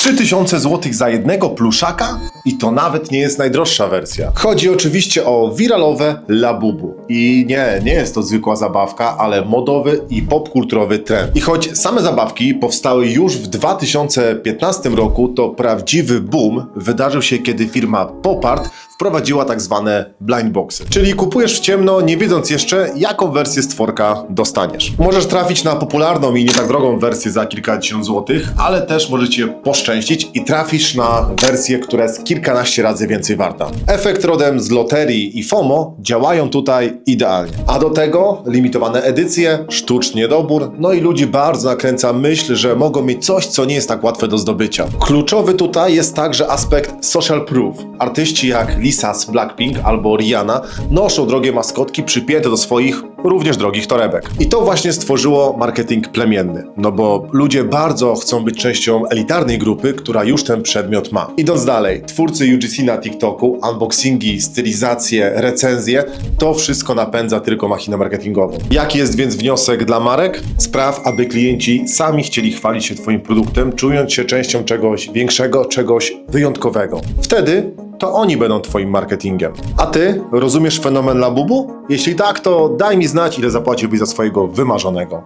3000 zł za jednego pluszaka? I to nawet nie jest najdroższa wersja. Chodzi oczywiście o wiralowe Labubu. I nie, nie jest to zwykła zabawka, ale modowy i popkulturowy trend. I choć same zabawki powstały już w 2015 roku, to prawdziwy boom wydarzył się, kiedy firma Popart wprowadziła tak zwane blind boxy. Czyli kupujesz w ciemno, nie wiedząc jeszcze, jaką wersję stworka dostaniesz. Możesz trafić na popularną i nie tak drogą wersję za kilkadziesiąt złotych, ale też możecie i trafisz na wersję, która jest kilkanaście razy więcej warta. Efekt rodem z loterii i FOMO działają tutaj idealnie. A do tego limitowane edycje, sztuczny niedobór, no i ludzi bardzo nakręca myśl, że mogą mieć coś, co nie jest tak łatwe do zdobycia. Kluczowy tutaj jest także aspekt social proof. Artyści jak Lisa z Blackpink albo Rihanna noszą drogie maskotki przypięte do swoich również drogich torebek. I to właśnie stworzyło marketing plemienny, no bo ludzie bardzo chcą być częścią elitarnej grupy, która już ten przedmiot ma. Idąc dalej, twórcy UGC na TikToku, unboxingi, stylizacje, recenzje, to wszystko napędza tylko machinę marketingową. Jaki jest więc wniosek dla marek? Spraw, aby klienci sami chcieli chwalić się Twoim produktem, czując się częścią czegoś większego, czegoś wyjątkowego. Wtedy to oni będą Twoim marketingiem. A Ty rozumiesz fenomen Labubu? Jeśli tak, to daj mi znać, ile zapłaciłbyś za swojego wymarzonego.